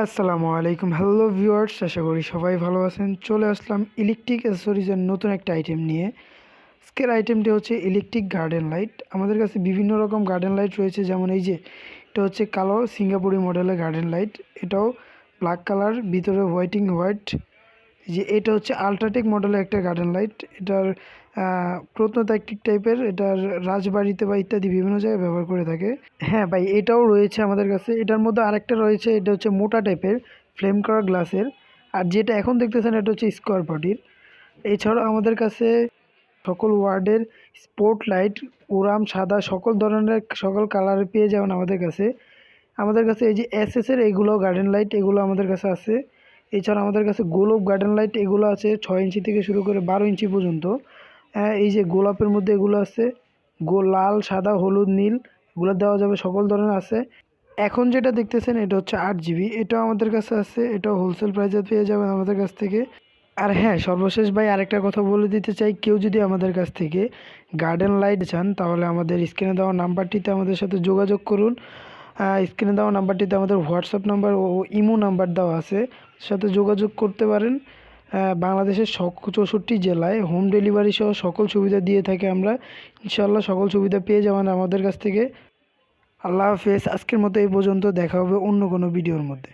আসসালামু আলাইকুম। Hello viewers আশা করি সবাই ভালো আছেন। চলে আসলাম ইলেকট্রিক অ্যাসেসরিজের নতুন একটা আইটেম নিয়ে। আজকের আইটেমটি হচ্ছে ইলেকট্রিক গার্ডেন লাইট আমাদের কাছে বিভিন্ন রকম গার্ডেন লাইট রয়েছে। যেমন এই যে, এটা হচ্ছে কালো সিঙ্গাপুরি মডেলের গার্ডেন লাইট এটাও ব্ল্যাক কালার ভিতরে হোয়াইটিং হোয়াইট যে এটা হচ্ছে আলট্রাটেক মডেলের একটা গার্ডেন লাইট এটার প্রত্নতাত্ত্বিক টাইপের এটার রাজবাড়িতে বা ইত্যাদি বিভিন্ন জায়গায় ব্যবহার করে থাকে। হ্যাঁ ভাই, এটাও রয়েছে আমাদের কাছে। এটার মধ্যে আরেকটা রয়েছে, এটা হচ্ছে মোটা টাইপের ফ্লেম করা গ্লাসের আর যেটা এখন দেখতেছেন, এটা হচ্ছে স্কোয়ার বডির এছাড়াও আমাদের কাছে সকল ওয়ার্ডের স্পোর্ট লাইট ওরাম, সাদা, সকল ধরনের, সকল কালার পেয়ে যাবেন আমাদের কাছে। আমাদের কাছে এই যে এসএসের এইগুলো গার্ডেন লাইট এগুলো আমাদের কাছে আছে। এছাড়া আমাদের কাছে গোলপ গার্ডেন লাইট এগুলো আছে ছয় ইঞ্চি থেকে শুরু করে বারো ইঞ্চি পর্যন্ত। হ্যাঁ এই যে গোলাপের মধ্যে এগুলো আছে, গো, লাল, সাদা, হলুদ, নীল, এগুলো দেওয়া যাবে, সকল ধরনের আছে। এখন যেটা দেখতেছেন, এটা হচ্ছে আট জিবি এটাও আমাদের কাছে আছে, এটাও হোলসেল প্রাইসে পেয়ে যাবেন আমাদের কাছ থেকে। আর হ্যাঁ সর্বশেষ ভাই আরেকটা কথা বলে দিতে চাই, কেউ যদি আমাদের কাছ থেকে গার্ডেন লাইট চান, তাহলে আমাদের স্ক্রিনে দেওয়া নাম্বারটিতে আমাদের সাথে যোগাযোগ করুন। স্ক্রিনে দেওয়া নাম্বারটিতে আমাদের হোয়াটসঅ্যাপ নাম্বার ও ইমো নাম্বার দেওয়া আছে। সাথে যোগাযোগ করতে পারেন। বাংলাদেশের সক চৌষট্টি জেলায় হোম ডেলিভারি সহ সকল সুবিধা দিয়ে থাকে আমরা। ইনশাল্লাহ সকল সুবিধা পেয়ে যাবেন আমাদের কাছ থেকে। আল্লাহ হাফেজ। আজকের মতো এই পর্যন্ত। দেখা হবে অন্য কোনো ভিডিওর মধ্যে।